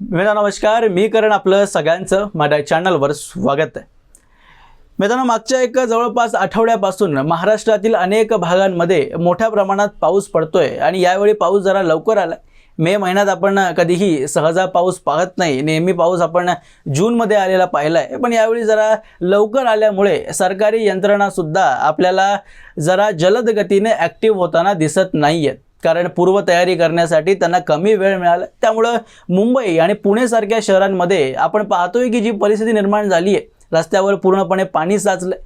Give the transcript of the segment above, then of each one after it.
मित्रांनो नमस्कार. मी करण आपलं सगळ्यांचं माझ्या चॅनलवर स्वागत आहे. मित्रांनो मागच्या एक जवळपास आठवड्यापासून महाराष्ट्रातील अनेक भागांमध्ये मोठ्या प्रमाणात पाऊस पडतोय आणि यावेळी पाऊस जरा लवकर आला. मे महिन्यात आपण कधीही सहजा पाऊस पाहत नाही. नेहमी पाऊस आपण जूनमध्ये आलेला पाहिला आहे. पण यावेळी जरा लवकर आल्यामुळे सरकारी यंत्रणासुद्धा आपल्याला जरा जलद गतीने ॲक्टिव्ह होताना दिसत नाही आहेत कारण पूर्वतयारी करण्यासाठी त्यांना कमी वेळ मिळाला. त्यामुळं मुंबई आणि पुणेसारख्या शहरांमध्ये आपण पाहतोय की जी परिस्थिती निर्माण झाली आहे रस्त्यावर पूर्णपणे पाणी साचलं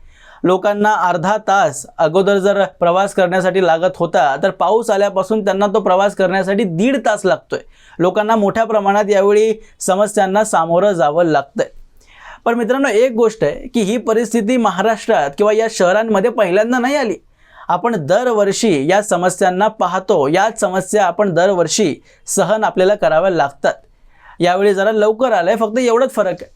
लोकांना अर्धा तास अगोदर जर प्रवास करण्यासाठी लागत होता तर पाऊस आल्यापासून त्यांना तो प्रवास करण्यासाठी दीड तास लागतोय. लोकांना मोठ्या प्रमाणात यावेळी समस्यांना सामोरं जावं लागतंय. पण मित्रांनो एक गोष्ट आहे की ही परिस्थिती महाराष्ट्रात किंवा या शहरांमध्ये पहिल्यांदा नाही आली. आपण दरवर्षी या समस्यांना पाहतो याच समस्या आपण दरवर्षी सहन आपल्याला कराव्या लागतात. यावेळी जरा लवकर आलं आहे फक्त एवढंच फरक आहे.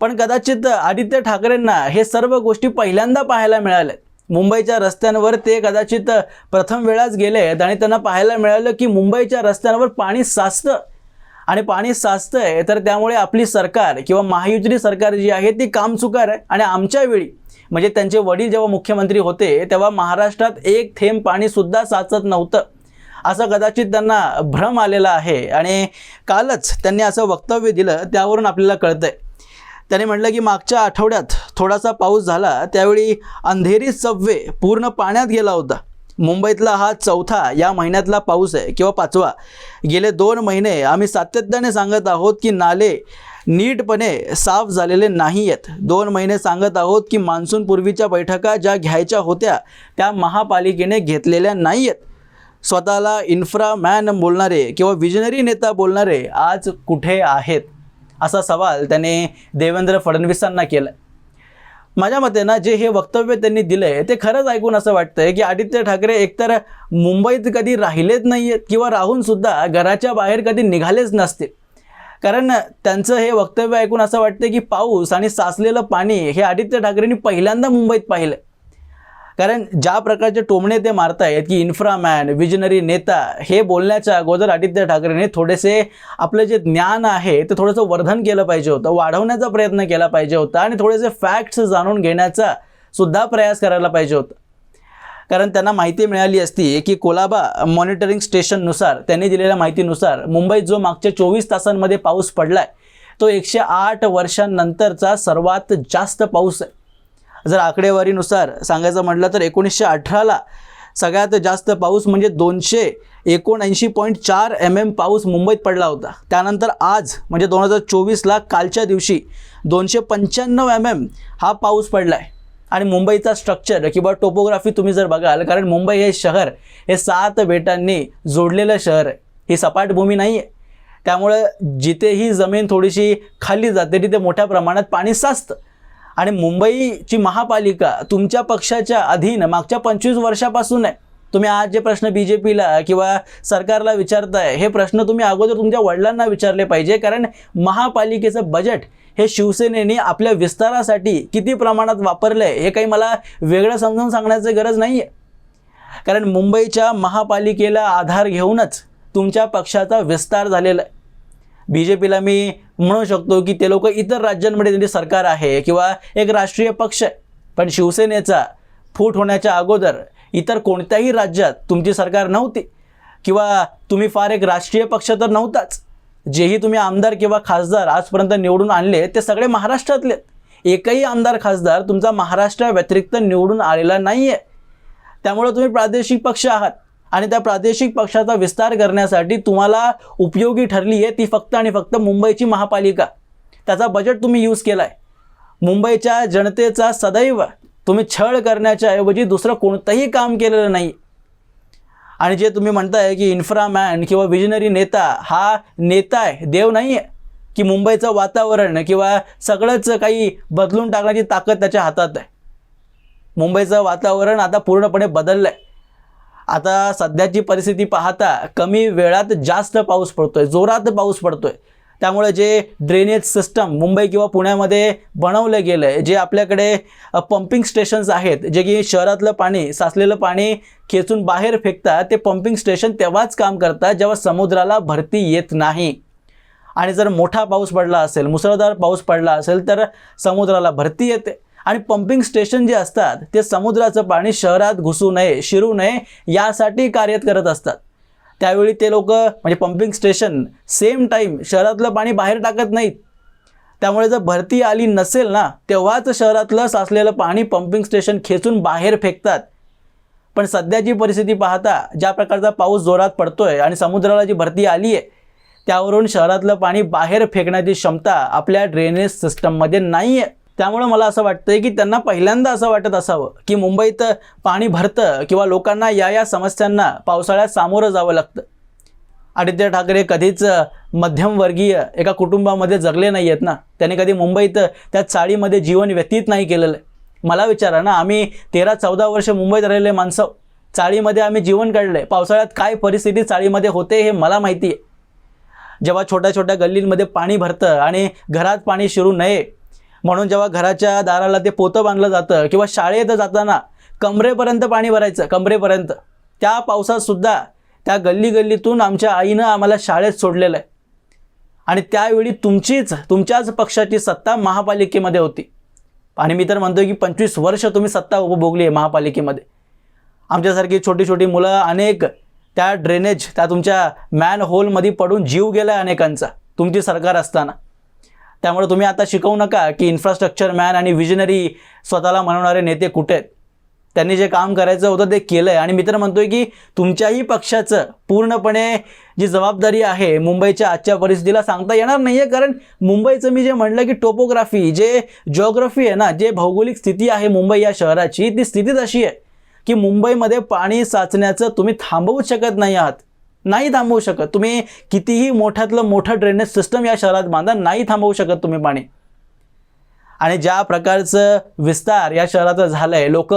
पण कदाचित आदित्य ठाकरेंना हे सर्व गोष्टी पहिल्यांदा पाहायला मिळाल्या मुंबईच्या रस्त्यांवर ते कदाचित प्रथम वेळाच गेले आहेत आणि त्यांना पाहायला मिळालं की मुंबईच्या रस्त्यांवर पाणी साचतं. आणि पाणी साचतंय तर त्यामुळे आपली सरकार किंवा महायुतीची सरकार जी आहे ती कामचुकार आहे. आणि आमच्या वेळी म्हणजे त्यांचे वडील जेव्हा मुख्यमंत्री होते तेव्हा महाराष्ट्रात एक थेंब पाणीसुद्धा साचत नव्हतं. असं कदाचित त्यांना भ्रम आलेला आहे. आणि कालच त्यांनी असं वक्तव्य दिलं त्यावरून आपल्याला कळतंय. त्याने म्हटलं की मागच्या आठवड्यात थोडासा पाऊस झाला त्यावेळी अंधेरी सबवे पूर्ण पाण्यात गेला होता. मुंबईतला हा चौथा या महिन्यातला पाऊस आहे किंवा पाचवा. गेले दोन महिने आम्ही सातत्याने सांगत आहोत की नाले नीटपणे साफ झालेले नाही आहेत दोन महिने सांगत आहोत की मान्सूनपूर्वीच्या बैठका ज्या घ्यायच्या होत्या त्या महापालिकेने घेतलेल्या नाही आहेत स्वतःला इन्फ्रा मॅन बोलणारे किंवा विजनरी नेता बोलणारे आज कुठे आहेत? असा सवाल त्याने देवेंद्र फडणवीसांना केला माझ्या मते ना जे हे वक्तव्य त्यांनी दिलं आहे ते खरंच ऐकून असं वाटतंय की आदित्य ठाकरे एकतर मुंबईत कधी राहिलेच नाही आहेत किंवा राहूनसुद्धा घराच्या बाहेर कधी निघालेच नसते कारण त्यांचं हे वक्तव्य ऐकून असं वाटतं की पाऊस आणि साचलेलं पाणी हे आदित्य ठाकरेंनी पहिल्यांदा मुंबईत पाहिलं कारण ज्या प्रकारचे टोमणे ते मारतायत की इन्फ्रामॅन विजनरी नेता हे बोलण्याच्या अगोदर आदित्य ठाकरेने थोडेसे आपलं जे ज्ञान आहे ते थोडंसं वर्धन केलं पाहिजे होतं वाढवण्याचा प्रयत्न केला पाहिजे होता आणि थोडेसे फॅक्ट्स जाणून घेण्याचा सुद्धा प्रयास करायला पाहिजे होता. कारण त्यांना माहिती मिळाली असती की कोलाबा मॉनिटरिंग स्टेशननुसार त्यांनी दिलेल्या माहितीनुसार मुंबईत जो मागच्या चोवीस तासांमध्ये पाऊस पडला आहे तो एकशे आठ वर्षांनंतरचा सर्वात जास्त पाऊस आहे. जर आकडेवारीनुसार सांगायचं म्हटलं तर एकोणीसशे अठराला सगळ्यात जास्त पाऊस म्हणजे दोनशे एकोणऐंशी पॉईंट चार एम एम पाऊस मुंबईत पडला होता. त्यानंतर आज म्हणजे दोन हजार चोवीसला कालच्या दिवशी दोनशे पंच्याण्णव एम एम हा पाऊस पडला आहे आणि मुंबईचा स्ट्रक्चर किंवा टोपोग्राफी तुम्ही जर बघाल कारण मुंबई हे शहर हे सात बेटांनी जोडलेलं शहर आहे. ही सपाट भूमी नाही आहे त्यामुळं जिथेही जमीन थोडीशी खाली जाते तिथे मोठ्या प्रमाणात पाणी साचतं. आणि मुंबईची महापालिका तुमच्या पक्षाच्या अधीन मागच्या पंचवीस वर्षापासून आहे. तुम्ही आज जे प्रश्न बी जे पीला किंवा सरकारला विचारताय हे प्रश्न तुम्ही अगोदर तुमच्या वडिलांना विचारले पाहिजे. कारण महापालिकेचं बजेट हे शिवसेनेने आपल्या विस्तारासाठी किती प्रमाणात वापरलं आहे हे काही मला वेगळं समजावून सांगण्याची गरज नाही आहे कारण मुंबईच्या महापालिकेला आधार घेऊनच तुमच्या पक्षाचा विस्तार झालेला आहे. बी जे पीला मी म्हणू शकतो की ते लोक इतर राज्यांमध्ये त्यांची सरकार आहे किंवा एक राष्ट्रीय पक्ष आहे. पण शिवसेनेचा फूट होण्याच्या अगोदर इतर कोणत्याही राज्यात तुमची सरकार नव्हती. किंवा तुम्ही फार एक राष्ट्रीय पक्ष तर नव्हताच. जेही तुम्ही आमदार किंवा खासदार आजपर्यंत निवडून आणले ते सगळे महाराष्ट्रातले आहेत. एकही आमदार खासदार तुमचा महाराष्ट्रा व्यतिरिक्त निवडून आलेला नाही आहे त्यामुळे तुम्ही प्रादेशिक पक्ष आहात. आणि त्या प्रादेशिक पक्षाचा विस्तार करण्यासाठी तुम्हाला उपयोगी ठरली आहे ती फक्त आणि फक्त मुंबईची महापालिका. त्याचा बजेट तुम्ही यूज केला आहे मुंबईच्या जनतेचा सदैव तुम्ही छळ करण्याच्या ऐवजी दुसरं कोणतंही काम केलेलं नाही. आणि जे तुम्ही म्हणताय की इन्फ्रामॅन किंवा विजनरी नेता हा नेता आहे देव नाही आहे की मुंबईचं वातावरण किंवा सगळंच काही बदलून टाकण्याची ताकद त्याच्या हातात आहे. मुंबईचं वातावरण आता पूर्णपणे बदललं आहे आता सध्याची परिस्थिती पाहता कमी वेळात जास्त पाऊस पडतोय जोरात पाऊस पडतोय. त्यामुळे जे ड्रेनेज सिस्टम मुंबई किंवा पुण्यामध्ये बनवलं गेलं आहे जे आपल्याकडे पंपिंग स्टेशन्स आहेत जे की शहरातलं पाणी साचलेलं पाणी खेचून बाहेर फेकतात ते पंपिंग स्टेशन तेव्हाच काम करतात जेव्हा समुद्राला भरती येत नाही. आणि जर मोठा पाऊस पडला असेल मुसळधार पाऊस पडला असेल तर समुद्राला भरती येते. आणि पंपिंग स्टेशन जे असतात ते समुद्राचं पाणी शहरात घुसू नये शिरू नये यासाठी कार्यरत करत असतात. त्यावेळी ते लोक म्हणजे पंपिंग स्टेशन सेम टाईम शहरातलं पाणी बाहेर टाकत नाहीत. त्यामुळे जर भरती आली नसेल ना तेव्हाच शहरातलं साचलेलं पाणी पंपिंग स्टेशन खेचून बाहेर फेकतात. पण सध्याची परिस्थिती पाहता ज्या प्रकारचा पाऊस जोरात पडतोय आणि समुद्राला जी भरती आली आहे त्यावरून शहरातलं पाणी बाहेर फेकण्याची क्षमता आपल्या ड्रेनेज सिस्टममध्ये नाही आहे त्यामुळे मला असं वाटतंय की त्यांना पहिल्यांदा असं वाटत असावं की मुंबईत पाणी भरतं किंवा लोकांना या या समस्यांना पावसाळ्यात सामोरं जावं लागतं. आदित्य ठाकरे कधीच मध्यमवर्गीय एका कुटुंबामध्ये जगले नाही आहेत ना. त्यांनी कधी मुंबईत त्या चाळीमध्ये जीवन व्यतीत नाही केलेलं. आहे मला विचारा ना आम्ही तेरा चौदा वर्ष मुंबईत राहिलेले माणसं चाळीमध्ये आम्ही जीवन काढलं आहे पावसाळ्यात काय परिस्थिती चाळीमध्ये होते हे मला माहिती आहे जेव्हा छोट्या छोट्या गल्लींमध्ये पाणी भरतं आणि घरात पाणी शिरू नये म्हणून जेव्हा घराच्या दाराला ते पोतं बांधलं जातं किंवा शाळेत जाताना कमरेपर्यंत पाणी भरायचं कमरेपर्यंत. त्या पावसातसुद्धा त्या गल्ली गल्लीतून आमच्या आईनं आम्हाला शाळेत सोडलेलं आहे. आणि त्यावेळी तुमचीच तुमच्याच पक्षाची सत्ता महापालिकेमध्ये होती. आणि मी तर म्हणतो की पंचवीस वर्ष तुम्ही सत्ता उपभोगली आहे महापालिकेमध्ये. आमच्यासारखी छोटी छोटी मुलं अनेक त्या ड्रेनेज त्या तुमच्या मॅन होलमध्ये पडून जीव गेला आहे अनेकांचा. तुमची सरकार असताना. त्यामुळे तुम्ही आता शिकवू नका की इन्फ्रास्ट्रक्चर मॅन आणि विजनरी स्वतःला म्हणवणारे नेते कुठे आहेत? त्यांनी जे काम करायचं होतं ते केलं आहे आणि मी तर म्हणतोय की तुमच्याही पक्षाचं पूर्णपणे जी जबाबदारी आहे मुंबईच्या आजच्या परिस्थितीला सांगता येणार नाही आहे कारण मुंबईचं मी जे म्हणलं की टोपोग्राफी जे जॉग्रफी आहे ना जे भौगोलिक स्थिती आहे मुंबई या शहराची ती स्थितीच अशी आहे की मुंबईमध्ये पाणी साचण्याचं तुम्ही थांबवूच शकत नाही आहात. नाही थांबवू शकत. तुम्ही कितीही मोठ्यातलं मोठं ड्रेनेज सिस्टम या शहरात बांधा नाही थांबवू शकत तुम्ही पाणी. आणि ज्या प्रकारचं विस्तार या शहराचा झालं आहे लोक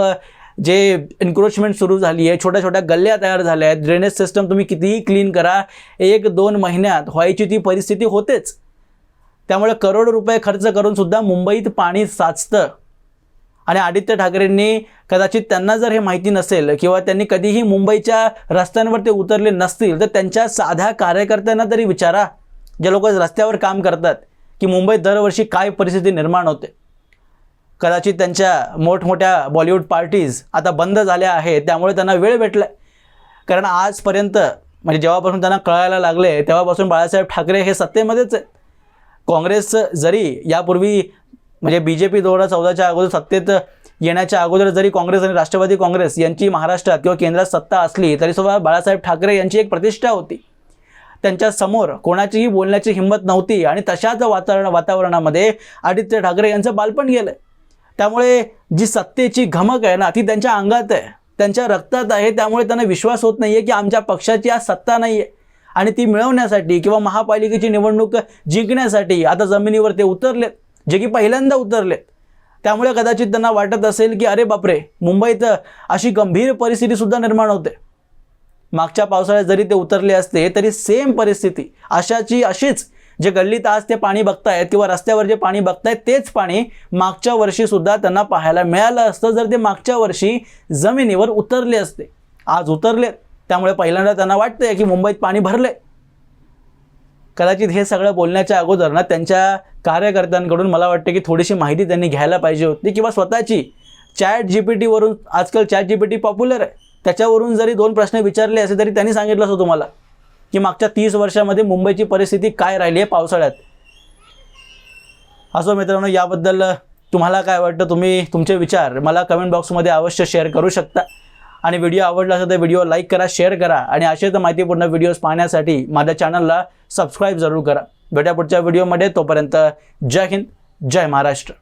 जे एन्क्रोचमेंट सुरू झाली आहे छोट्या छोट्या गल्ल्या तयार झाल्या आहेत ड्रेनेज सिस्टम तुम्ही कितीही क्लीन करा एक दोन महिन्यात व्हायची ती परिस्थिती होतेच. त्यामुळे करोड रुपये खर्च करून सुद्धा मुंबईत पाणी साचतं. आणि आदित्य ठाकरेंनी कदाचित त्यांना जर हे माहिती नसेल किंवा त्यांनी कधीही मुंबईच्या रस्त्यांवर ते उतरले नसतील तर त्यांच्या साध्या कार्यकर्त्यांना तरी विचारा. जे लोक रस्त्यावर काम करतात की मुंबईत दरवर्षी काय परिस्थिती निर्माण होते. कदाचित त्यांच्या मोठमोठ्या बॉलिवूड पार्टीज आता बंद झाल्या आहेत त्यामुळे त्यांना वेळ भेटला कारण आजपर्यंत म्हणजे जेव्हापासून त्यांना कळायला लागले तेव्हापासून बाळासाहेब ठाकरे हे सत्तेमध्येच आहेत. काँग्रेस जरी यापूर्वी म्हणजे बी जे पी दोन हजार चौदाच्या अगोदर सत्तेत येण्याच्या अगोदर जरी काँग्रेस आणि राष्ट्रवादी काँग्रेस यांची महाराष्ट्रात किंवा केंद्रात सत्ता असली तरीसुद्धा बाळासाहेब ठाकरे यांची एक प्रतिष्ठा होती. त्यांच्यासमोर कोणाचीही बोलण्याची हिंमत नव्हती आणि तशाच वातावरण वातावरणामध्ये आदित्य ठाकरे यांचं बालपण गेलं त्यामुळे जी सत्तेची घमक आहे ना ती त्यांच्या अंगात आहे. त्यांच्या रक्तात आहे त्यामुळे त्यांना विश्वास होत नाही आहे की आमच्या पक्षाची आज सत्ता नाही आहे आणि ती मिळवण्यासाठी किंवा महापालिकेची निवडणूक जिंकण्यासाठी आता जमिनीवर ते उतरलेत. जे की पहिल्यांदा उतरलेत. त्यामुळे कदाचित त्यांना वाटत असेल की अरे बापरे मुंबईत अशी गंभीर परिस्थितीसुद्धा निर्माण होते. मागच्या पावसाळ्यात जरी ते उतरले असते तरी सेम परिस्थिती. अशाची अशीच जे गल्लीत आज ते पाणी बघतायत किंवा रस्त्यावर जे पाणी बघतायत तेच पाणी मागच्या वर्षीसुद्धा त्यांना पाहायला मिळालं असतं जर ते मागच्या वर्षी जमिनीवर उतरले असते. आज उतरले त्यामुळे पहिल्यांदा त्यांना वाटतंय की मुंबईत पाणी भरले कदाचित हे सगळं बोलण्याच्या अगोदर ना त्यांच्या कार्यकर्त्यांकडून मला वाटतं की थोडीशी माहिती त्यांनी घ्यायला पाहिजे होती किंवा स्वतःची चॅट जी पी टीवरून आजकाल chat G P T popular आहे. त्याच्यावरून जरी दोन प्रश्न विचारले असे तरी त्यांनी सांगितलं असं तुम्हाला की मागच्या तीस वर्षामध्ये मुंबईची परिस्थिती काय राहिली आहे पावसाळ्यात? असो मित्रांनो याबद्दल तुम्हाला काय वाटतं? तुम्ही तुमचे विचार मला कमेंट बॉक्समध्ये अवश्य शेअर करू शकता. आणि व्हिडिओ आवडला असेल तर व्हिडिओ लाईक करा शेअर करा आणि असेच माहितीपूर्ण व्हिडिओज पाहण्यासाठी माझ्या चॅनलला सबस्क्राईब जरूर करा. भेटा पुढच्या व्हिडिओमध्ये तोपर्यंत जय हिंद जय महाराष्ट्र.